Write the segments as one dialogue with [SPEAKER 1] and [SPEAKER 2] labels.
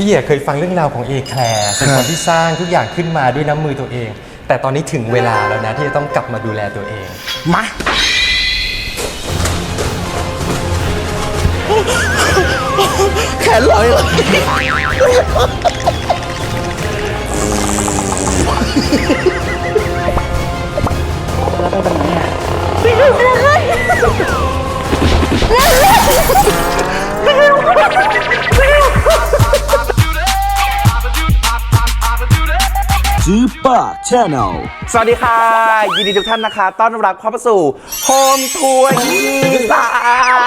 [SPEAKER 1] พี่อะเคยฟังเรื่องราวของเอแคลร์เป็นคนที่สร้างทุกอย่างขึ้นมาด้วยน้ำมือตัวเอง แต่ตอนนี้ถึงเวลาแล้วนะที่จะต้องกลับมาดูแลตัวเอง
[SPEAKER 2] มาแขนลอยเลย
[SPEAKER 3] ซื้อป้าชาแนล
[SPEAKER 2] สวัสดีค่ะ ยินดีทุกท่านนะคะ ต้อนรับเข้าสู่โฮมทัวร์อีสาน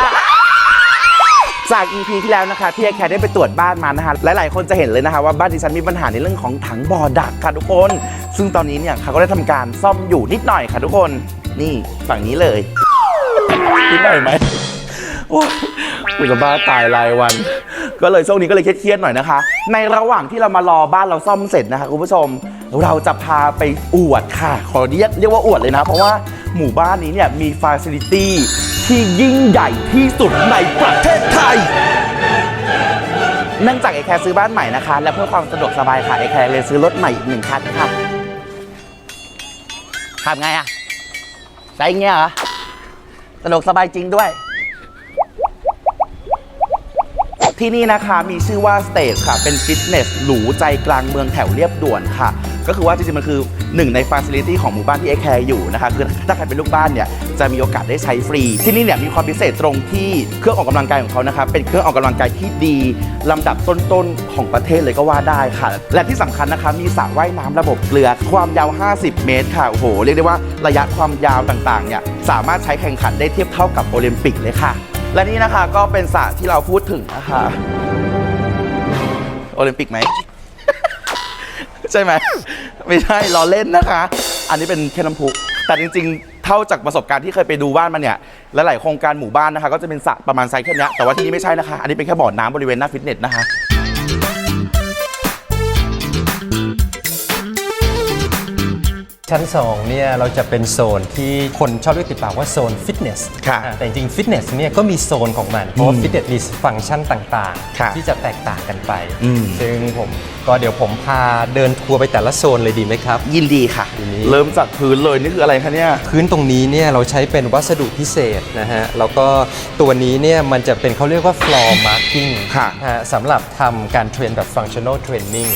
[SPEAKER 2] จาก EP ที่แล้วนะคะที่ไอแคร์ได้ไปตรวจบ้านมานะคะหลายๆคนจะเห็นเลยนะคะว่าบ้านดิฉันมีปัญหาในเรื่องของถังบ่อดักค่ะทุกคน ซึ่งตอนนี้เนี่ยเขาก็ได้ทำการซ่อมอยู่นิดหน่อยค่ะทุกคนนี่ฝั่งนี้เลยนิดหน่อยไหมโอ้ยกูจะบ้าตายรายวัน ก็เลยช่วงนี้ก็เลยเครียดๆหน่อยนะคะ ในระหว่างที่เรามารอบ้านเราซ่อมเสร็จนะคะคุณผู้ชม เราจะพาไปอวดค่ะ ขอเรียกเรียกว่าอวดเลยนะ เพราะว่าหมู่บ้านนี้เนี่ยมีฟาซิลิตี้ที่ยิ่งใหญ่ที่สุดในประเทศไทยเนื่องจากไอแคร์ซื้อบ้านใหม่นะคะ และเพื่อความสะดวกสบายค่ะไอแคร์เลยซื้อรถใหม่อีกหนึ่งคันค่ะขับไงอะใช้เงี้ยเหรอสะดวกสบายจริงด้วย ที่นี่นะคะมีชื่อว่า Stage ค่ะ เป็นฟิตเนสหรูใจกลางเมืองแถวเรียบด่วนค่ะ ก็คือว่าจริงๆ มันคือหนึ่งในฟ a ซิลิตี้ของหมู่บ้านที่เอแคร์อยู่นะคะ คือถ้าใครเป็นลูกบ้านเนี่ย จะมีโอกาสได้ใช้ฟรี ที่นี่เนี่ยมีความพิเศษตรงที่เครื่องออกกำลังกายของเขานะคะเป็นเครื่องออกกำลังกายที่ดีลำดับต้นๆของประเทศเลยก็ว่าได้ค่ะ และที่สำคัญนะคะมีสระว่ายน้ำระบบเกลือความยาว 50 เมตรค่ะโอ้โหเรียกได้ว่าระยะความยาวต่างๆเนี่ยสามารถใช้แข่งขันได้เทียบเท่ากับโอลิมปิกเลยค่ะ และนี่นะคะก็เป็นสระที่เราพูดถึงนะคะโอลิมปิกไหม ใช่ไหม ไม่ใช่ล้อเล่นนะคะ อันนี้เป็นแค่น้ำพุแต่จริงๆ เท่าจากประสบการณ์ที่เคยไปดูบ้านมาเนี่ยลหลายๆโครงการหมู่บ้านนะคะ ก็จะเป็นสระประมาณไซส์แค่นี้แต่ว่าที่นี่ไม่ใช่นะคะ อันนี้เป็นแค่บ่อน้ำบริเวณหน้าฟิตเนสนะคะ
[SPEAKER 1] ชั้น2เนี่ยเราจะเป็นโซนที่คนชอบเรียกติดปากว่าโซนฟิตเนส
[SPEAKER 2] ค่ะ
[SPEAKER 1] อ่าแต่จริงๆฟิตเนสเนี่ยก็มีโซนของมัน เพราะว่าฟิตเนสมีฟังก์ชันต่าง
[SPEAKER 2] ค่ะ
[SPEAKER 1] ๆ ที่จะแตกต่างกันไป
[SPEAKER 2] อืม
[SPEAKER 1] ซึ่งผมก็เดี๋ยวผมพาเดินทัวร์ไปแต่ละโซนเลยดีไหมครับ
[SPEAKER 2] ยินดีค่ะ
[SPEAKER 1] ทีนี้
[SPEAKER 2] เริ่มจากพื้นเลยนี่คืออะไรคะเนี่ย
[SPEAKER 1] พื้นตรงนี้เนี่ยเราใช้เป็นวัสดุพิเศษนะฮะ แล้วก็ตัวนี้เนี่ยมันจะเป็นเขาเรียกว่า floor marking
[SPEAKER 2] ค่ะ
[SPEAKER 1] ฮะสำหรับทำการเทรนแบบ functional training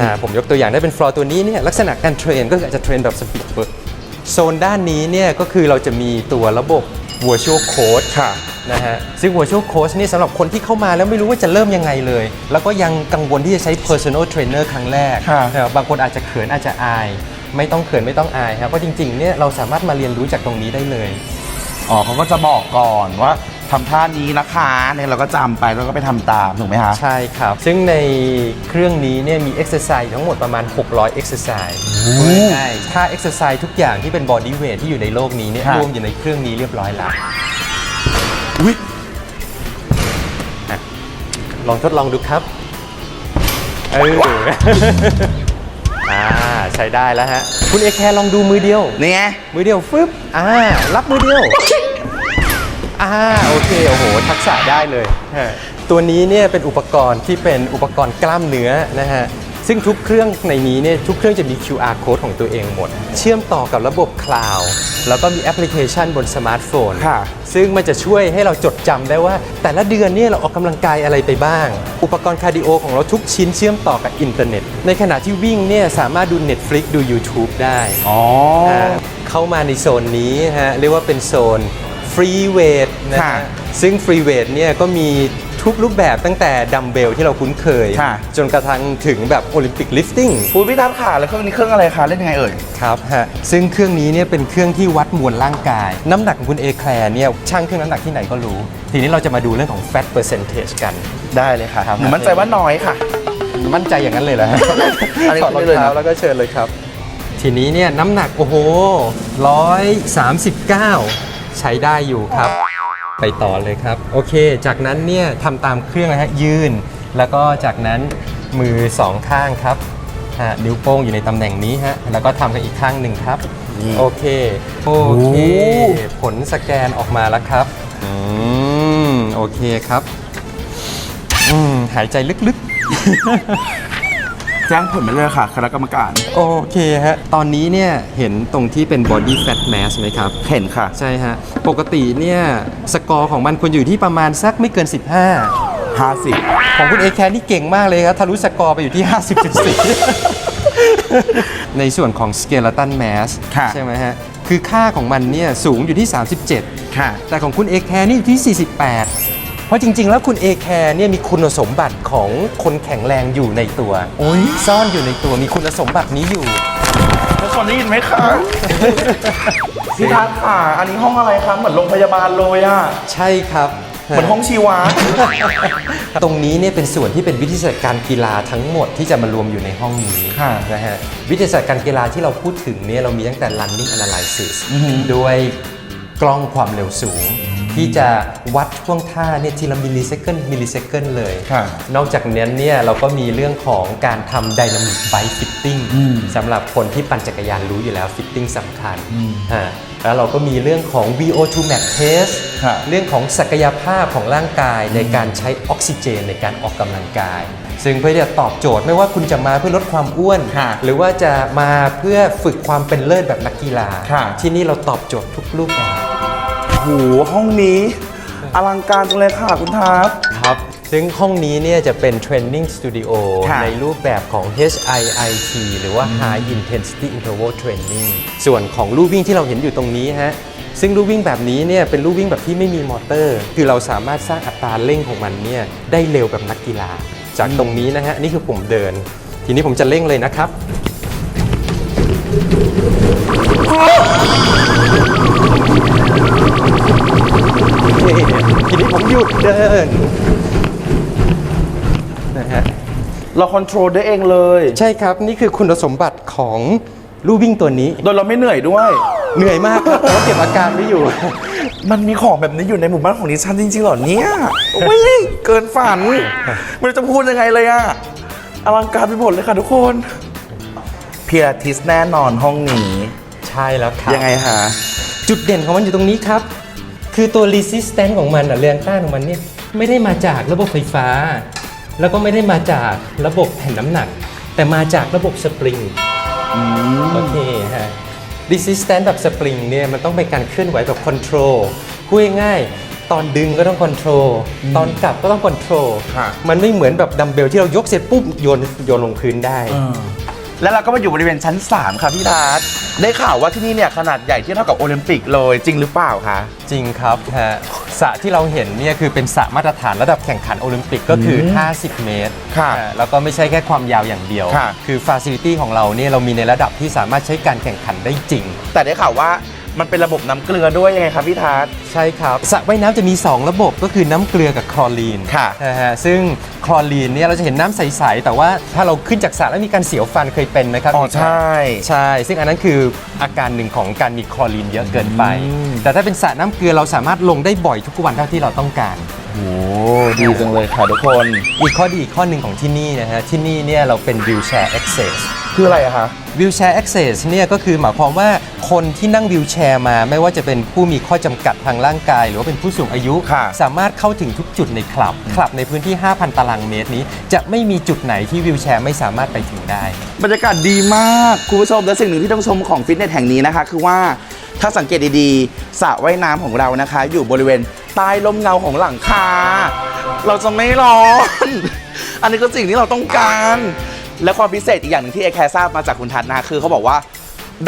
[SPEAKER 1] อ่าผมยกตัวอย่างได้เป็น floor ตัวนี้เนี่ยลักษณะการเทรนก็คืออาจจะเทรนแบบ speed work โซนด้านนี้เนี่ยก็คือเราจะมีตัวระบบ virtual coach
[SPEAKER 2] ค่ะ
[SPEAKER 1] นะฮะซึ่ง virtual coach นี่สำหรับคนที่เข้ามาแล้วไม่รู้ว่าจะเริ่มยังไงเลย แล้วก็ยังกังวลที่จะใช้ personal trainer ครั้งแรก
[SPEAKER 2] ค่ะ
[SPEAKER 1] เอ่อบางคนอาจจะเขินอาจจะอาย ไม่ต้องเขินไม่ต้องอายครับเพราะจริงๆเนี่ยเราสามารถมาเรียนรู้จากตรงนี้ได้เลย
[SPEAKER 2] อ๋อเขาก็จะบอกก่อนว่า ทำท่านี้นะคะเนี่ยเราก็จำไปแล้วก็ไปทำตามถูกไหมคะ
[SPEAKER 1] ใช่ครับ ซึ่งในเครื่องนี้เนี่ยมี exercise ทั้งหมดประมาณ 600 exercise ใช่ถ้า exercise ทุกอย่างที่เป็น body weight ที่อยู่ในโลกนี้เนี่ย
[SPEAKER 2] ค่ะ
[SPEAKER 1] รวมอยู่ในเครื่องนี้เรียบร้อยแล้ว
[SPEAKER 2] อุ๊ย
[SPEAKER 1] ลองทดลองดูครับ เออ อ่า ใช้ได้แล้วฮะ คุณเอแคร์ลองดูมือเดียว
[SPEAKER 2] นี่ไง
[SPEAKER 1] มือเดียวฟึบอ่า รับมือเดียว อ่าโอเคโอ้โหทักษะได้เลยฮะตัวนี้เนี่ยเป็นอุปกรณ์ที่เป็นอุปกรณ์กล้ามเนื้อนะฮะซึ่งทุกเครื่องในนี้เนี่ยทุกเครื่องจะมี QR code ของตัวเองหมด เชื่อมต่อกับระบบคลาวด์แล้วก็มีแอปพลิเคชันบนสมาร์ทโฟน
[SPEAKER 2] ค่ะ
[SPEAKER 1] ซึ่งมันจะช่วยให้เราจดจำได้ว่า แต่ละเดือนเนี่ยเราออกกำลังกายอะไรไปบ้าง อุปกรณ์คาร์ดิโอของเราทุกชิ้นเชื่อมต่อกับอินเทอร์เน็ต ในขณะที่วิ่งเนี่ยสามารถดู Netflix ดู YouTube ได้
[SPEAKER 2] อ๋อ
[SPEAKER 1] อ่าเข้ามาในโซนนี้ฮะเรียกว่าเป็นโซน ฟรีเวทนะ
[SPEAKER 2] ค่ะ
[SPEAKER 1] ฮะซึ่งฟรีเวทเนี่ยก็มีทุกรูปแบบตั้งแต่ดัมเบลที่เราคุ้นเคย
[SPEAKER 2] ค่ะ
[SPEAKER 1] จนกระทั่งถึงแบบโอลิมปิกลิฟติ้ง
[SPEAKER 2] คุณพี่ทัศน์ค่ะ แล้วเครื่องนี้เครื่องอะไรคะเล่นยังไงเอ่ย
[SPEAKER 1] ครับฮะซึ่งเครื่องนี้เนี่ยเป็นเครื่องที่วัดมวลร่างกาย น้ำหนักของคุณเอแคลร์เนี่ยช่างเครื่องน้ำหนักที่ไหนก็รู้ ทีนี้เราจะมาดูเรื่องของ fat percentage กัน
[SPEAKER 2] ได้เลยค่ะ
[SPEAKER 1] ครับ
[SPEAKER 2] หนูมั่นใจว่าน้อยค่ะ
[SPEAKER 1] มั่นใจอย่างนั้นเลยเหรอฮะ
[SPEAKER 2] อันนี้
[SPEAKER 1] ถอดรอง
[SPEAKER 2] เลยนะ
[SPEAKER 1] เท้าแล้วก็เชิญเลยครับ ทีนี้เนี่ยน้ำหนักโอ้โห139 ใช้ได้อยู่ครับ ไปต่อเลยครับ โอเค จากนั้นเนี่ยทำตามเครื่องนะฮะยืน แล้วก็จากนั้นมือสองข้างครับฮะนิ้วโป้งอยู่ในตำแหน่งนี้ฮะแล้วก็ทำกันอีกข้างหนึ่งครับ
[SPEAKER 2] นี่
[SPEAKER 1] โอเค โอเคผลสแกนออกมาแล้วครับ อืม โอเคครับ อืม หายใจลึก
[SPEAKER 2] แจ้งผลมาเลยค่ะ คณะกรรมการ
[SPEAKER 1] โอเคฮะ ตอนนี้เนี่ยเห็นตรงที่เป็น body fat mass ไหมครับ
[SPEAKER 2] เห็นค่ะ
[SPEAKER 1] ใช่ฮะ ปกติเนี่ยสกอร์ของมันควรอยู่ที่ประมาณสักไม่เกิน 15
[SPEAKER 2] 50
[SPEAKER 1] ของคุณเอแคร์นี่เก่งมากเลยครับทะลุสกอร์ไปอยู่ที่ 50.4 ในส่วนของ skeleton mass
[SPEAKER 2] ค่ะ
[SPEAKER 1] ใช่ไหมฮะ คือค่าของมันเนี่ยสูงอยู่ที่ 37
[SPEAKER 2] ค่ะ
[SPEAKER 1] แต่ของคุณเอแคร์นี่อยู่ที่ 48เพ ราะจริง ๆ แล้วคุณเอแคร์เนี่ยมีคุณสมบัติของคนแข็งแรงอยู่ในตัว
[SPEAKER 2] โอ้ย
[SPEAKER 1] ซ่อนอยู่ในตัวมีคุณสมบัตินี้อยู่
[SPEAKER 2] ทุกคนได้ยินไหมคะพี่ทัศน์ค่ะ อันนี้ห้องอะไรคะเหมือนโรงพยาบาลเลยอะ
[SPEAKER 1] ใช่ครับ
[SPEAKER 2] เหมือนห้องชีวะ
[SPEAKER 1] ตรงนี้เนี่ยเป็นส่วนที่เป็นวิทยาศาสตร์การกีฬาทั้งหมดที่จะมารวมอยู่ในห้องนี้
[SPEAKER 2] ค่ะ
[SPEAKER 1] นะฮะวิทยาศาสตร์การกีฬาที่เราพูดถึงเนี่ยเรามีตั้งแต่ running analysis
[SPEAKER 2] อือฮึ
[SPEAKER 1] ด้วยกล้องความเร็วสูง ที่จะวัดช่วงท่าเนี่ยทีละมิลลิเซคันมิลลิเซคันเลย
[SPEAKER 2] ค่ะ
[SPEAKER 1] นอกจากนั้นเนี่ยเราก็มีเรื่องของการทำ dynamic bike fitting
[SPEAKER 2] อืม
[SPEAKER 1] สำหรับคนที่ปั่นจักรยานรู้อยู่แล้ว fitting สำคัญ
[SPEAKER 2] อืม
[SPEAKER 1] ฮะแล้วเราก็มีเรื่องของ VO2 max test
[SPEAKER 2] ค่ะ
[SPEAKER 1] เรื่องของศักยภาพของร่างกายในการใช้ออกซิเจนในการออกกำลังกาย ซึ่งเพื่อที่จะตอบโจทย์ไม่ว่าคุณจะมาเพื่อลดความอ้วน
[SPEAKER 2] ค่ะ
[SPEAKER 1] หรือว่าจะมาเพื่อฝึกความเป็นเลิศแบบนักกีฬา
[SPEAKER 2] ค่ะ
[SPEAKER 1] ที่นี่เราตอบโจทย์ทุกรูปแบบ
[SPEAKER 2] โหห้องนี้ อลังการจังเลยค่ะคุณทัศน์
[SPEAKER 1] ครับ ซึ่งห้องนี้เนี่ยจะเป็น Training Studio
[SPEAKER 2] ค่ะ
[SPEAKER 1] ในรูปแบบของ HIIT หรือว่า High Intensity Interval Training ส่วนของลู่วิ่งที่เราเห็นอยู่ตรงนี้ฮะ ซึ่งลู่วิ่งแบบนี้เนี่ยเป็นลู่วิ่งแบบที่ไม่มีมอเตอร์ คือเราสามารถสร้างอัตราเร่งของมันเนี่ยได้เร็วแบบนักกีฬา จากตรงนี้นะฮะ นี่คือผมเดิน ทีนี้ผมจะเร่งเลยนะครับโอเค ทีนี้ผมหยุดเดินนะฮะ
[SPEAKER 2] เราคอนโทรลได้เองเลย
[SPEAKER 1] ใช่ครับนี่คือคุณสมบัติของลู่วิ่งตัวนี้
[SPEAKER 2] โดยเราไม่เหนื่อยด้วย
[SPEAKER 1] เหนื่อยมากครับแต่ว่าเก็บอาการไม่อยู่
[SPEAKER 2] มันมีของแบบนี้อยู่ในหมู่บ้านของดิฉันจริงๆเหรอเนี่ยโอ้ยเกินฝัน ไม่รู้จะพูดยังไงเลยอะอลังการไปหมดเลยค่ะทุกคนเพียทิสแน่นอนห้องนี้
[SPEAKER 1] ใช่แล้วครับ
[SPEAKER 2] ยังไงคะ
[SPEAKER 1] จุดเด่นของมันอยู่ตรงนี้ครับ คือตัว resistance ของมันอะแรงต้านของมันเนี่ยไม่ได้มาจากระบบไฟฟ้า แล้วก็ไม่ได้มาจากระบบแผ่นน้ำหนัก แต่มาจากระบบสปริงโอเคฮะ resistance แบบสปริงเนี่ยมันต้องเป็นการเคลื่อนไหวแบบ control พูดง่ายๆตอนดึงก็ต้อง control ตอนกลับก็ต้อง control
[SPEAKER 2] ค่ะ
[SPEAKER 1] มันไม่เหมือนแบบดัมเบลที่เรายกเสร็จปุ๊บโยนโยนลงพื้นได้
[SPEAKER 2] แล้วเราก็มาอยู่บริเวณชั้น 3 ค่ะพี่ทัศน์ได้ข่าวว่าที่นี่เนี่ยขนาดใหญ่ที่เท่ากับโอลิมปิกเลยจริงหรือเปล่าคะ
[SPEAKER 1] จริงครับฮะสระที่เราเห็นเนี่ยคือเป็นสระมาตรฐานระดับแข่งขันโอลิมปิกก็คือ 50 เมตร
[SPEAKER 2] ค่ะ
[SPEAKER 1] อ่าแล้วก็ไม่ใช่แค่ความยาวอย่างเดียว
[SPEAKER 2] ค่ะ
[SPEAKER 1] คือฟาซิลิตี้ของเราเนี่ยเรามีในระดับที่สามารถใช้การแข่งขันได้จริง
[SPEAKER 2] แต่ได้ข่าวว่า มันเป็นระบบน้ำเกลือด้วยยังไงครับพี่ทัศน์
[SPEAKER 1] ใช่ครับสระว่ายน้ำจะมี 2 ระบบก็คือน้ำเกลือกับคลอรีน
[SPEAKER 2] ค่ะ
[SPEAKER 1] นะฮะซึ่งคลอรีนเนี่ยเราจะเห็นน้ำใส ๆ แต่ว่าถ้าเราขึ้นจากสระแล้วมีการเสียวฟันเคยเป็นไหมครับ
[SPEAKER 2] อ๋อใช่
[SPEAKER 1] ใช่ ซึ่งอันนั้นคืออาการหนึ่งของการมีคลอรีนเยอะเกินไป
[SPEAKER 2] อืม
[SPEAKER 1] แต่ถ้าเป็นสระน้ำเกลือเราสามารถลงได้บ่อยทุกวันเท่าที่เราต้องการ
[SPEAKER 2] โอ้ดีจังเลยค่ะทุกคน
[SPEAKER 1] อีกข้อดีอีกข้อหนึ่งของที่นี่นะฮะ ที่นี่เนี่ยเราเป็น wheelchair access
[SPEAKER 2] คืออะไรอะคะ
[SPEAKER 1] wheelchair access เนี่ยก็คือหมายความว่าคนที่นั่งวิวแชร์มา ไม่ว่าจะเป็นผู้มีข้อจำกัดทางร่างกาย หรือว่าเป็นผู้สูงอายุ
[SPEAKER 2] ค่ะ
[SPEAKER 1] สามารถเข้าถึงทุกจุดในคลับ คลับในพื้นที่ 5,000 ตารางเมตรนี้ จะไม่มีจุดไหนที่วิวแชร์ไม่สามารถไปถึงได้
[SPEAKER 2] บรรยากาศดีมาก คุณผู้ชมและสิ่งหนึ่งที่ต้องชมของฟิตเนสแห่งนี้นะคะ คือว่าถ้าสังเกตดีๆสระว่ายน้ำของเรานะคะ อยู่บริเวณ ใต้ลมเงาของหลังคา เราจะไม่ร้อน อันนี้ก็สิ่งที่เราต้องการ และความพิเศษอีกอย่างหนึ่งที่เอแคร์ทราบมาจากคุณทัศน์นะคือเขาบอกว่า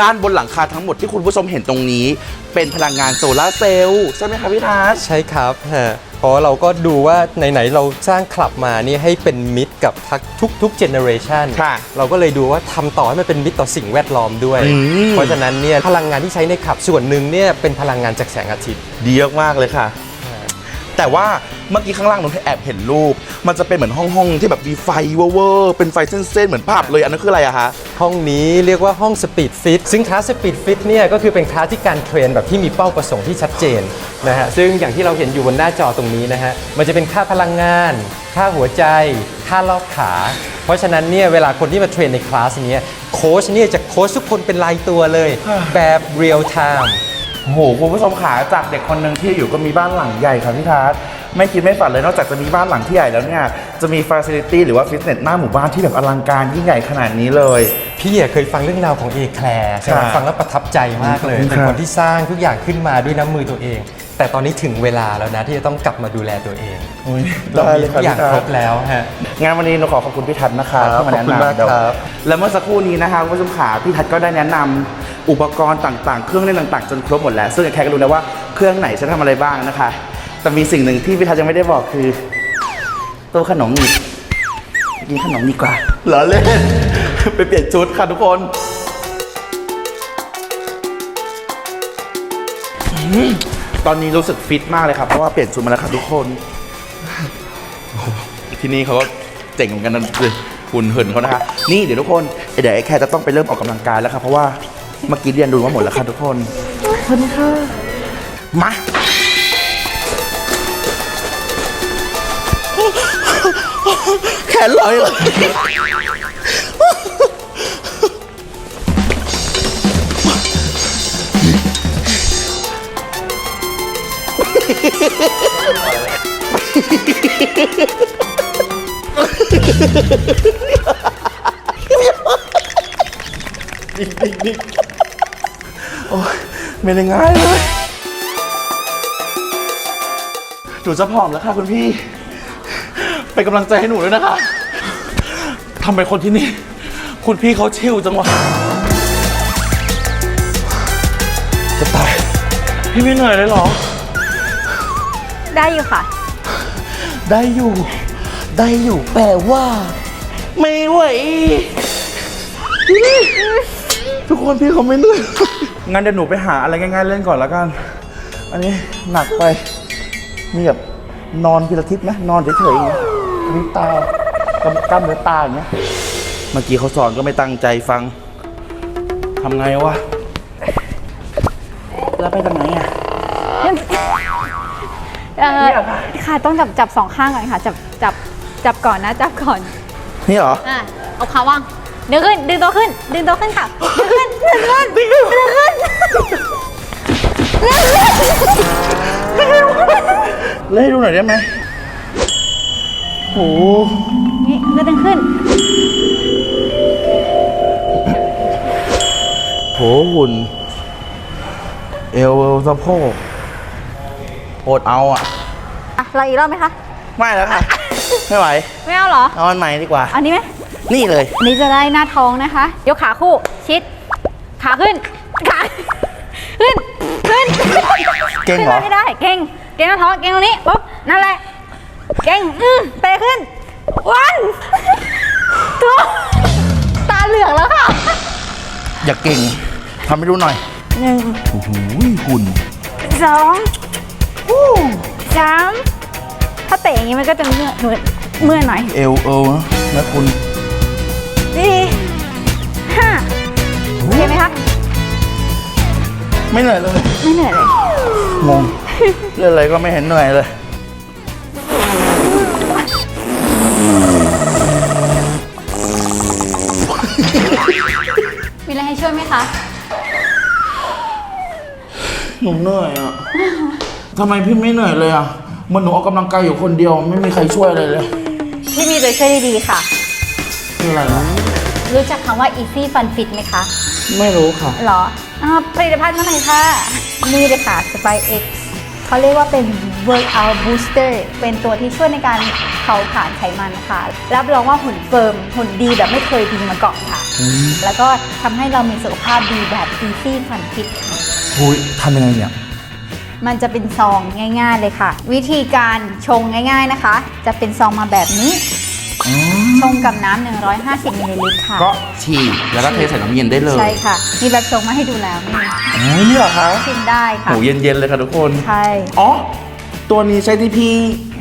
[SPEAKER 2] ด้านบนหลังคาทั้งหมดที่คุณผู้ชมเห็นตรงนี้ เป็นพลังงานโซลาร์เซลล์ใช่ไหมคะพี่ทัศน์
[SPEAKER 1] ใช่ครับฮะเพราะเราก็ดูว่าไหนๆเราสร้างคลับมานี่ให้เป็นมิตรกับทักทุกๆเจเนอเรชัน
[SPEAKER 2] ค่ะ
[SPEAKER 1] เราก็เลยดูว่าทำต่อให้มันเป็นมิตรต่อสิ่งแวดล้อมด้วย
[SPEAKER 2] อืม
[SPEAKER 1] เพราะฉะนั้นเนี่ยพลังงานที่ใช้ในคลับส่วนหนึ่งเนี่ยเป็นพลังงานจากแสงอาทิตย์
[SPEAKER 2] ดีมากๆเลยค่ะ แต่ว่าเมื่อกี้ข้างล่างหนูแอบเห็นรูป มันจะเป็นเหมือนห้องห้องที่แบบมีไฟเวอร์ๆเป็นไฟเส้นๆเหมือนภาพเลยอันนั้นคืออะไรอะคะ
[SPEAKER 1] ห้องนี้เรียกว่าห้องสปีดฟิตซึ่งคลาสสปีดฟิตเนี่ยก็คือเป็นคลาสที่การเทรนแบบที่มีเป้าประสงค์ที่ชัดเจนนะฮะซึ่งอย่างที่เราเห็นอยู่บนหน้าจอตรงนี้นะฮะมันจะเป็นค่าพลังงาน ค่าหัวใจค่ารอบขา เพราะฉะนั้นเนี่ยเวลาคนที่มาเทรนในคลาสเนี้ยโค้ชเนี่ยจะโค้ชทุกคนเป็นรายตัวเลยแบบเรียลไทม์
[SPEAKER 2] โอ้โหคุณผู้ชมขาจากเด็กคนหนึ่งที่อยู่ก็มีบ้านหลังใหญ่ค่ะพี่ทัศน์ไม่คิดไม่ฝันเลยนอกจากจะมีบ้านหลังที่ใหญ่แล้วเนี่ยจะมีฟ a ซิลิตี้หรือว่าฟิตเนสหน้าหมู่บ้านที่แบบอลังการยิ่งใหญ่ขนาดนี้เลย
[SPEAKER 1] พี่อะเคยฟังเรื่องราวของเอแคลร์ใช่ไหม
[SPEAKER 2] ค่ะ
[SPEAKER 1] ฟังแล้วประทับใจมากเลย
[SPEAKER 2] ขอบคุณ
[SPEAKER 1] เป็น
[SPEAKER 2] ครับ
[SPEAKER 1] คนที่สร้างทุกอย่างขึ้นมาด้วยน้ำมือตัวเอง แต่ตอนนี้ถึงเวลาแล้วนะที่จะต้องกลับมาดูแลตัวเอง
[SPEAKER 2] อุ๊ย
[SPEAKER 1] เรา
[SPEAKER 2] ได้
[SPEAKER 1] มี
[SPEAKER 2] เลย
[SPEAKER 1] ทุกอย่าง
[SPEAKER 2] พี่
[SPEAKER 1] คร
[SPEAKER 2] ทั
[SPEAKER 1] บ
[SPEAKER 2] ศน์
[SPEAKER 1] แล้วฮะ
[SPEAKER 2] งานวันนี้เราขอขอบคุณพี่ทัศน์นะคะ
[SPEAKER 1] ครับ
[SPEAKER 2] ที่มาแนะ
[SPEAKER 1] ขอบคุณมาก
[SPEAKER 2] นำเดี๋ยว
[SPEAKER 1] ครับ
[SPEAKER 2] แล้วเมื่อสักครู่นี้นะคะคุณผู้ชมขาพี่ทัศน์ก็ได้แนะนำ อุปกรณ์ต่างๆ เครื่องเล่นต่างๆ จนครบหมดแล้ว ซึ่งแขกก็รู้นะว่าเครื่องไหนจะทำอะไรบ้างนะคะ แต่มีสิ่งหนึ่งที่พี่ทัศน์ยังไม่ได้บอกคือตู้ขนมหนีบกินขนมดีกว่าเหรอเล่น ไปเปลี่ยนชุดค่ะทุกคนอืมตอนนี้รู้สึกฟิตมากเลยครับ เพราะว่าเปลี่ยนชุดมาแล้วครับทุกคน ที่นี่เขาก็เจ๋งเหมือนกันนะเลยหุ่นเหินเขานะคะ นี่เดี๋ยวทุกคน เดี๋ยวไอ้แคร์จะต้องไปเริ่มออกกำลังกายแล้วครับ เพราะว่า เมื่อกี้เรียนรู้มาหมดแล้วครับทุกคนสวัสดีค่ะ มา แขนลอยเลยโอ้ย ไม่ได้ง่ายเลยหนูจะผอมแล้วค่ะคุณพี่ เป็นกำลังใจให้หนูด้วยนะคะทำไมคนที่นี่ คุณพี่เขาชิลจังวะจะตาย พี่ไม่เหนื่อยเลยเหรอ
[SPEAKER 4] ได้อยู่ค่ะ
[SPEAKER 2] ได้อยู่ ได้อยู่แปลว่า ไม่ไหว ทุกคนพี่เขาไม่เหนื่อย งั้นเดี๋ยวหนูไปหาอะไรง่ายๆเล่นก่อนแล้วกัน อันนี้หนักไป มีแบบนอนพิลาทิพย์ไหมนอนเฉยๆอย่างเงี้ยมีตากำกล้ามเนื้อตาอย่างเงี้ย เมื่อกี้เขาสอนก็ไม่ตั้งใจฟัง ทำไงวะ แล้วไปทางไหนอะ
[SPEAKER 4] เอ่อค่ะต้องจับจับสองข้างก่อนค่ะ จับจับจับก่อนนะ จับก่อน
[SPEAKER 2] นี่เหรอ
[SPEAKER 4] อะเอาขาวาง ดึงขึ้น ดึงตัวขึ้น ดึงตัวขึ้นค่ะ ดึงขึ้น ดึงขึ้น ดึงขึ้น
[SPEAKER 2] เล่นให้ดูหน่อยได้ไหมโห
[SPEAKER 4] นี่ก็ดึงขึ้น
[SPEAKER 2] โหหุ่น เอวสะโพกโอดเอาอะ
[SPEAKER 4] อะเราอีกรอบไหมคะ
[SPEAKER 2] ไม่แล้วค่ะ ไม่ไหว
[SPEAKER 4] ไม่เอาเหรอ
[SPEAKER 2] เอาอันใหม่ดีกว่า
[SPEAKER 4] อันนี้ไหม
[SPEAKER 2] นี่เลย
[SPEAKER 4] อันนี้จะได้หน้าท้องนะคะ ยกขาคู่ ชิด ขาขึ้น ขา ขึ้น ขึ้น
[SPEAKER 2] เก่งเหรอ
[SPEAKER 4] ขึ้นมาให้ได้ เก่ง เก่งหน้าท้อง เก่งตรงนี้ ปุ๊บ นั่นแหละ เก่ง อืมเตะขึ้น วันตัวตาเหลืองแล้วค่ะ
[SPEAKER 2] อย่าเก่งทำให้ดูหน่อย
[SPEAKER 4] หนึ่ง
[SPEAKER 2] โอ้โหหุ่น
[SPEAKER 4] สองสามถ้าเตะอย่างนี้มันก็จะเมื่อยเมื่อยเมื่อยหน่อย
[SPEAKER 2] เอวเอวนะนะคุณ
[SPEAKER 4] สี่ห้าโอเคไหมคะ
[SPEAKER 2] ไม่เหนื่อยเลย
[SPEAKER 4] ไม่เหนื่อยเลย
[SPEAKER 2] งงเล่นอะไรก็ไม่เห็นเหนื่อยเลย
[SPEAKER 4] มีอะไรให้ช่วยไหมคะ
[SPEAKER 2] หนูเหนื่อยอะ ทำไมพี่ไม่เหนื่อยเลยอะเหมันหนูออกกำลังกายอยู่คนเดียว ไม่มีใครช่วยเลยเลย
[SPEAKER 4] ที่มีตัวช่วยดีๆค่ะ
[SPEAKER 2] คืออะไรนะ
[SPEAKER 4] รู้จักคำว่า easy fun fit ไหมคะ
[SPEAKER 2] ไม่รู้ค่ะ
[SPEAKER 4] หรออ่าผลิตภัณฑ์มาไหนค่ะ นี่เลยค่ะ Spy X เขาเรียกว่าเป็น workout booster เป็นตัวที่ช่วยในการเผาผลาญไขมันค่ะ รับรองว่าหุ่นเฟิร์ม หุ่นดีแบบไม่เคยดีมาก่อนค่ะ แล้วก็ทำให้เรามีสุขภาพดีแบบ easy fun fit ค่ะ
[SPEAKER 2] หุยทำยังไงเนี่ย
[SPEAKER 4] มันจะเป็นซองง่าย ๆ เลยค่ะ วิธีการชงง่าย ๆนะคะ จะเป็นซองมาแบบนี้ ชงกับน้ำ150มิลลิลิตรค่ะ
[SPEAKER 2] ก็ฉีกแล้วก็เทใส่น้ำเย็นได้เลย
[SPEAKER 4] ใช่ค่ะ มีแบบชงมาให้ดูแล้วนี่
[SPEAKER 2] อ๋อนี่เหรอคะ
[SPEAKER 4] ชิมได้ค่ะ
[SPEAKER 2] โหเย็นๆเลยค่ะทุกคน
[SPEAKER 4] ใช่
[SPEAKER 2] อ๋อ ตัวนี้ใช่ที่พี่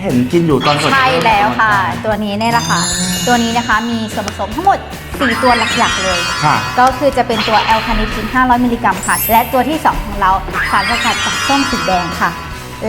[SPEAKER 2] เห็นกินอยู่ตอนสด
[SPEAKER 4] ใช่แล้วค่ะ ตัวนี้เนี่ยแหละค่ะ ตัวนี้นะคะมีส่วนผสมทั้งหมด 4 ตัวหลักๆเลย
[SPEAKER 2] ค่ะ
[SPEAKER 4] ก็คือจะเป็นตัวแอลคาเนติน500 มิลลิกรัมค่ะ และตัวที่ 2 ของเราสารสกัดจากส้มสีแดงค่ะ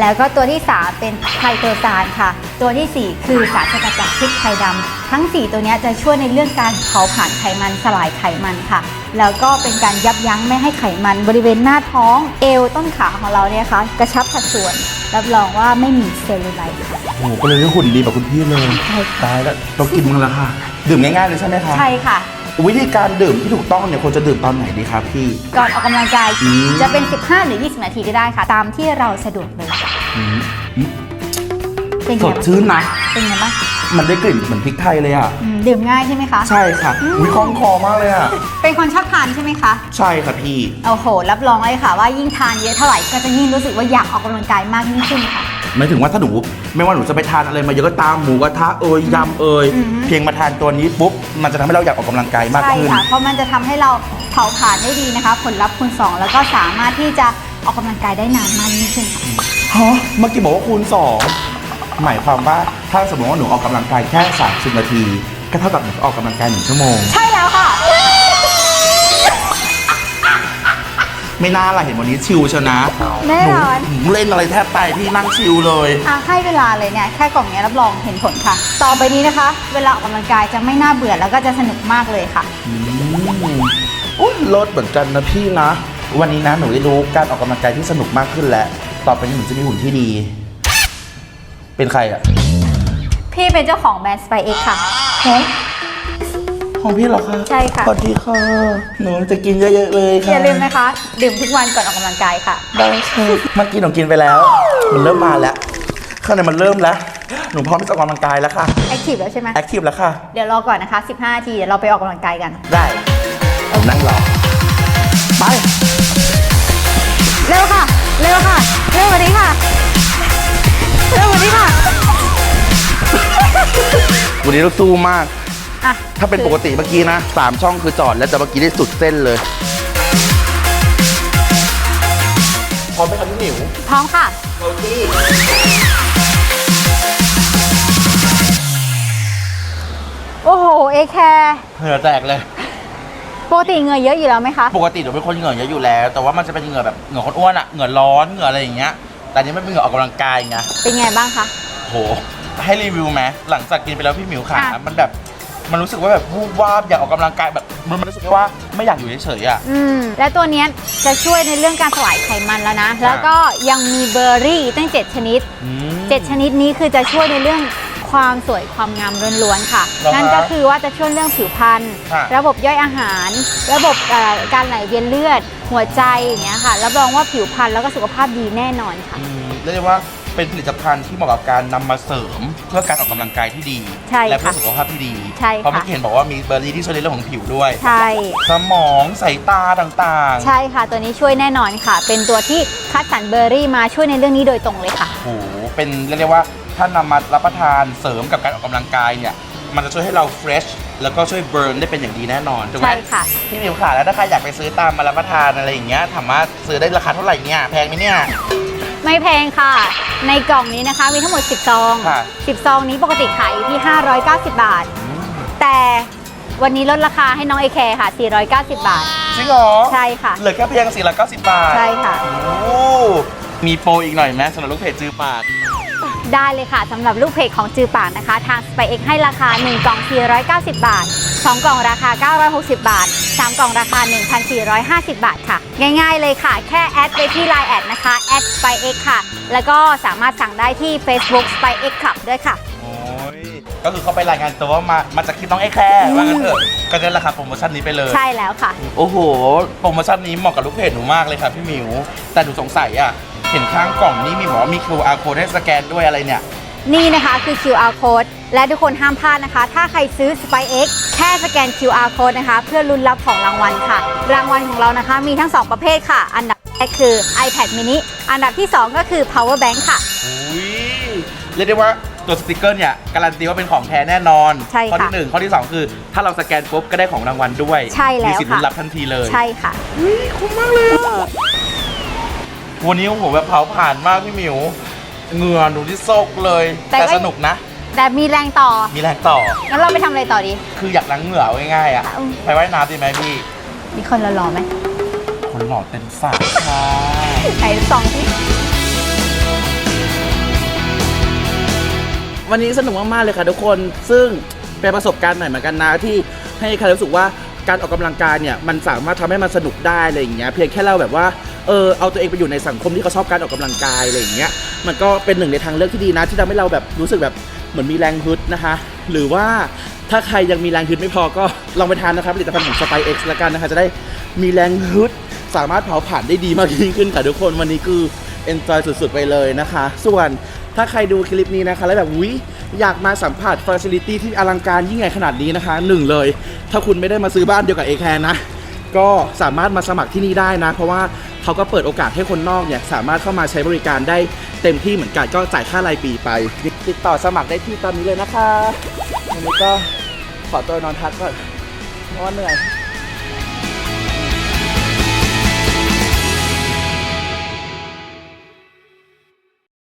[SPEAKER 4] แล้วก็ตัวที่ 3 เป็นไคโตซานค่ะ ตัวทีสี่ 4 คือสารสกัดจากพริกไทยดำทั้ง 4 ตัวเนี้ยจะช่วยในเรื่องการเผาผลาญไขมันสลายไขมันค่ะ แล้วก็เป็นการยับยั้งไม่ให้ไขมันบริเวณหน้าท้องเอวต้นขาของเราเนี่ยค่ะกระชับสัดส่วน รับรองว่าไม่มีเซลลูไลท์ค่ะ
[SPEAKER 2] โอ้โหก็เลยได้หุ่นดีแบบคุณพี่เลย
[SPEAKER 4] ใช่ค่ะ
[SPEAKER 2] ตายแล้วเรากินมั้งแล้วค่ะ ดื่มง่ายๆเลยใช่ไหมคะ
[SPEAKER 4] ใช่ค่ะ
[SPEAKER 2] วิธีการดื่มที่ถูกต้องเนี่ยควรจะดื่มตอนไหนดีครับพี่
[SPEAKER 4] ก่อนออกกำลังกาย
[SPEAKER 2] อืม
[SPEAKER 4] จะเป็น 15 หรือ 20 นาทีก็ได้ค่ะ ตามที่เราสะดวกเลยค่ะ
[SPEAKER 2] อืมอืม
[SPEAKER 4] เป็นไง
[SPEAKER 2] ส
[SPEAKER 4] บ้าง
[SPEAKER 2] ดชื่นนะ
[SPEAKER 4] เป็นไงบ้าง
[SPEAKER 2] มันได้กลิ่นเหมือนพริกไทยเลยอะ
[SPEAKER 4] อืมดื่มง่ายใช่ไหมคะ
[SPEAKER 2] ใช่ค่ะวิคล่องคอมากเลยอะ
[SPEAKER 4] เป็นคนชอบทานใช่ไหมคะ
[SPEAKER 2] ใช่ค่ะพี่
[SPEAKER 4] โอ้โห รับรองเลยค่ะว่ายิ่งทานเยอะเท่าไหร่ก็จะยิ่งรู้สึกว่าอยากออกกำลังกายมากยิ่งขึ้นค่ะ
[SPEAKER 2] หมายถึงว่าถ้าหนูไม่ว่าหนูจะไปทานอะไรมาเยอะก็ตามหมูกระทะเอ่ยยำเอ่ย
[SPEAKER 4] อือฮึ
[SPEAKER 2] เพียงมาทานตัวนี้ปุ๊บมันจะทำให้เราอยากออกกำลังกายมาก
[SPEAKER 4] ใช่
[SPEAKER 2] ขึ้น
[SPEAKER 4] ค่ะ เพราะมันจะทำให้เราเผาผลาญได้ดีนะคะ ผลลัพธ์คูณ2แล้วก็สามารถที่จะออกกำลังกายได้นานมากยิ่งขึ้นค่ะ
[SPEAKER 2] ฮะเมื่อกี้บอกว่าคูณสองหมายความว่าถ้าสมมติว่าหนูออกกำลังกายแค่ 30 นาที ก็เท่ากับหนูออกกำลังกายหนึ่งชั่วโมง
[SPEAKER 4] ใช่แล้วค่ะ
[SPEAKER 2] ไม่น่าล่ะเห็นวันนี้ชิลเชียวนะ
[SPEAKER 4] แน่นอน
[SPEAKER 2] หนูเล่นอะไรแทบตายพี่นั่งชิลเลย
[SPEAKER 4] อะให้เวลาเลยเนี่ยแค่กล่องเนี้ยรับรองเห็นผลค่ะ ต่อไปนี้นะคะ เวลาออกกำลังกายจะไม่น่าเบื่อแล้วก็จะสนุกมากเลยค่ะ
[SPEAKER 2] อืมอุ้ยลดเหมือนกันนะพี่นะ วันนี้นะหนูได้รู้การออกกำลังกายที่สนุกมากขึ้นแล้ว ต่อไปนี้หนูจะมีหุ่นที่ดี เป็นใครอะ
[SPEAKER 4] พี่เป็นเจ้าของแบรนด์ Spy X ค่ะ
[SPEAKER 2] ของพี่เหรอคะ
[SPEAKER 4] ใช่ค่ะ
[SPEAKER 2] สวัสดีค่ะ หนูจะกินเยอะๆเลยค่ะ
[SPEAKER 4] อย่าลืมนะคะ ดื่มทุกวันก่อนออกกำลังกายค่ะ
[SPEAKER 2] ได้ค่ะเมื่อกี้หนูกินไปแล้ว มันเริ่มมาแล้ว ข้างในมันเริ่มแล้ว หนูพร้อมที่จะออกกำลังกายแล้วค่ะ
[SPEAKER 4] แอคทีฟแล้วใช่ไหม
[SPEAKER 2] แอคทีฟแล้วค่ะ
[SPEAKER 4] เดี๋ยวรอก่อนนะคะ 15นาทีเดี๋ยวเราไปออกกำลังกายกัน
[SPEAKER 2] ได้ผมนั่งรอ ไป
[SPEAKER 4] เร็วค่ะ เร็วค่ะ เร็วกว่านี้ค่ะ เร็วกว่านี้ค่ะ
[SPEAKER 2] วันนี้เราสู้มาก
[SPEAKER 4] อะ
[SPEAKER 2] ถ้าเป็นปกติเมื่อกี้นะสามช่องคือจอดแล้วแต่เมื่อกี้ได้สุดเส้นเลย พร้อมไหมครับพี่หมิว
[SPEAKER 4] พร้อมค่ะ โอ้โห เอแคร์
[SPEAKER 2] เหงื่อแตกเลย
[SPEAKER 4] ปกติเหงื่อเยอะอยู่แล้วไหมคะ
[SPEAKER 2] ปกติหนูเป็นคนเหงื่อเยอะอยู่แล้ว แต่ว่ามันจะเป็นเหงื่อแบบเหงื่อคนอ้วนอะเหงื่อร้อนเหงื่ออะไรอย่างเงี้ย แต่อันนี้ไม่เป็นเหงื่อออกกำลังกายไง
[SPEAKER 4] เป็นไงบ้างคะ
[SPEAKER 2] โห ให้รีวิวไหมหลังจากกินไปแล้วพี่หมิวขา
[SPEAKER 4] อะ
[SPEAKER 2] มันแบบมันรู้สึกว่าแบบวูบวาบอยากออกกำลังกายแบบมันมันรู้สึกว่าไม่อยากอยู่เฉยๆอะ
[SPEAKER 4] อืม และตัวเนี้ยจะช่วยในเรื่องการสลายไขมันแล้วนะ แล้วก็ยังมีเบอร์รี่ตั้ง 7 ชนิด
[SPEAKER 2] อืม
[SPEAKER 4] 7 ชนิดนี้คือจะช่วยในเรื่อง ความสวยความงามล้วนๆค่ะ
[SPEAKER 2] เหรอคะ
[SPEAKER 4] นั่นก็คือว่าจะช่วยเรื่องผิวพรรณ
[SPEAKER 2] ค่ะ
[SPEAKER 4] ระบบย่อยอาหาร ระบบเอ่อการไหลเวียนเลือด หัวใจอย่างเงี้ยค่ะรับรองว่าผิวพรรณแล้วก็สุขภาพดีแน่นอนค่ะ
[SPEAKER 2] อืมเรียกได้ว่าเป็นผลิตภัณฑ์ที่เหมาะกับการนำมาเสริม เพื่อการออกกำลังกายที่ดี
[SPEAKER 4] ใช่
[SPEAKER 2] และเพื่อ
[SPEAKER 4] ค่ะ
[SPEAKER 2] สุขภาพที่ดี
[SPEAKER 4] ใช่ค่ะ
[SPEAKER 2] เพราะเมื่อกี้เห็นบอกว่ามีเบอร์รี่ที่ช่วยในเรื่องของผิวด้วย
[SPEAKER 4] ใช่
[SPEAKER 2] สมองสายตาต่างๆ
[SPEAKER 4] ใช่ค่ะ ตัวนี้ช่วยแน่นอนค่ะ เป็นตัวที่คัดสรรเบอร์รี่มาช่วยในเรื่องนี้โดยตรงเลยค่ะ
[SPEAKER 2] โอ้โหเป็นเรียกได้ว่า ถ้านำมารับประทานเสริมกับการออกกำลังกายเนี่ย มันจะช่วยให้เราเฟรชแล้วก็ช่วยเบิร์นได้เป็นอย่างดีแน่นอนถูกไหม
[SPEAKER 4] ใช่ค่ะ
[SPEAKER 2] พี่หมิวขาแล้วถ้าใครอยากไปซื้อตามมารับประทานอะไรอย่างเงี้ยถามว่าซื้อได้ราคาเท่าไหร่เนี่ยแพงไหมเนี่ย
[SPEAKER 4] ไม่แพงค่ะ ในกล่องนี้นะคะมีทั้งหมด 10 ซอง
[SPEAKER 2] ค่ะ
[SPEAKER 4] 10 ซองนี้ปกติขายอยู่ที่ 590 บาท แต่วันนี้ลดราคาให้น้องเอแคร์ค่ะ 490 บาท
[SPEAKER 2] จริงเหรอ
[SPEAKER 4] ใช่ค่ะ
[SPEAKER 2] เหลือแค่เพียง490บาท
[SPEAKER 4] ใช่ค่ะ
[SPEAKER 2] โอ้มีโปรอีกหน่อยไหมสำหรับลูกเพจจือปาก
[SPEAKER 4] ได้เลยค่ะสำหรับลูกเพจของจือปากนะคะ ทาง SpyX ให้ราคา 1 กล่อง 490 บาท 2 กล่องราคา 960 บาท 3 กล่องราคา 1,450 บาทค่ะ ง่ายๆเลยค่ะ แค่แอดไปที่ Line แอดนะคะแอด SpyX ค่ะ แล้วก็สามารถสั่งได้ที่ Facebook SpyX Club ด้วยค่ะ
[SPEAKER 2] โอ้ยก็คือเขาไปรายงานตัวว่ามามาจากคลิปน้องไอ้แคร์ว่างั้นเถอะก็ได้ราคาโปรโมชั่นนี้ไปเลย
[SPEAKER 4] ใช่แล้วค่ะ
[SPEAKER 2] โอ้โห โปรโมชั่นนี้เหมาะกับลูกเพจหนูมากเลยค่ะพี่หมิว แต่หนูสงสัยอะ เห็นข้างกล่องนี้มีบอกว่ามี QR code ให้สแกนด้วยอะไรเนี่ย
[SPEAKER 4] นี่นะคะคือ QR code และทุกคนห้ามพลาดนะคะ ถ้าใครซื้อ SpyX แค่สแกน QR code นะคะ เพื่อลุ้นรับของรางวัลค่ะ รางวัลของเรานะคะ มีทั้ง 2 ประเภทค่ะ อันดับแรกคือ iPad mini อันดับที่ 2 ก็คือ power bank ค่ะ
[SPEAKER 2] อุ้ยเรียกได้ว่าตัวสติกเกอร์เนี่ยการันตีว่าเป็นของแท้แน่นอน
[SPEAKER 4] ใช่ค่ะ
[SPEAKER 2] ข้อที่หนึ่งข้อที่สองคือ ถ้าเราสแกนปุ๊บก็ได้ของรางวัลด้วย
[SPEAKER 4] ใช่แล้ว
[SPEAKER 2] มีสิทธิ์ลุ้น
[SPEAKER 4] ค่ะ
[SPEAKER 2] รับทันทีเลย
[SPEAKER 4] ใช่ค่ะ
[SPEAKER 2] วันนี้โอ้โหแบบเผาผ่านมากพี่หมิวเหงื่อหนูที่โซกเลย
[SPEAKER 4] แต่
[SPEAKER 2] แต่
[SPEAKER 4] ก็
[SPEAKER 2] สนุกนะ
[SPEAKER 4] แต่มีแรงต่อ
[SPEAKER 2] มีแรงต่อ
[SPEAKER 4] งั้นเราไปทำอะไรต่อดี
[SPEAKER 2] คืออยากล้างเหงื่อเอาง่ายๆอะ
[SPEAKER 4] อืม
[SPEAKER 2] ไปว่ายน้ำดีไหมพี่
[SPEAKER 4] มีคนรอๆไหม
[SPEAKER 2] คนหล่อเต็มสระค่ะ
[SPEAKER 4] ไหนสองที่
[SPEAKER 2] วันนี้สนุกมาก ๆ เลยค่ะทุกคน ซึ่งเป็นประสบการณ์ใหม่เหมือนกันนะที่ให้ใครรู้สึกว่าการออกกำลังกายเนี่ย มันสามารถทำให้มันสนุกได้อะไรอย่างเงี้ย เพียงแค่เราแบบว่า เออเอาตัวเองไปอยู่ในสังคมที่เขาชอบการออกกำลังกายอะไรอย่างเงี้ยมันก็เป็นหนึ่งในทางเลือกที่ดีนะ ที่ทำให้เราแบบรู้สึกแบบเหมือนมีแรงฮึดนะคะ หรือว่าถ้าใครยังมีแรงฮึดไม่พอก็ลองไปทานนะครับผลิตภัณฑ์ของ Spy X ละกันนะคะจะได้มีแรงฮึดสามารถเผาผ่านได้ดีมากยิ่งขึ้นค่ะทุกคนวันนี้คือ enjoy สุด ๆ ไปเลยนะคะ ส่วนถ้าใครดูคลิปนี้นะคะแล้วแบบวิอยากมาสัมผัส facility ที่อลังการยิ่งใหญ่ขนาดนี้นะคะหนึ่งเลย ถ้าคุณไม่ได้มาซื้อบ้านเดียวกับ a อแคนะ ก็สามารถมาสมัครที่นี่ได้นะ เพราะว่า เขาก็เปิดโอกาสให้คนนอกเนี่ยสามารถเข้ามาใช้บริการได้เต็มที่เหมือนกันก็จ่ายค่ารายปีไป ติดต่อสมัครได้ที่ตอนนี้เลยนะคะวันนี้ก็ขอตัวนอนพักก่อนนอนเหนื่อย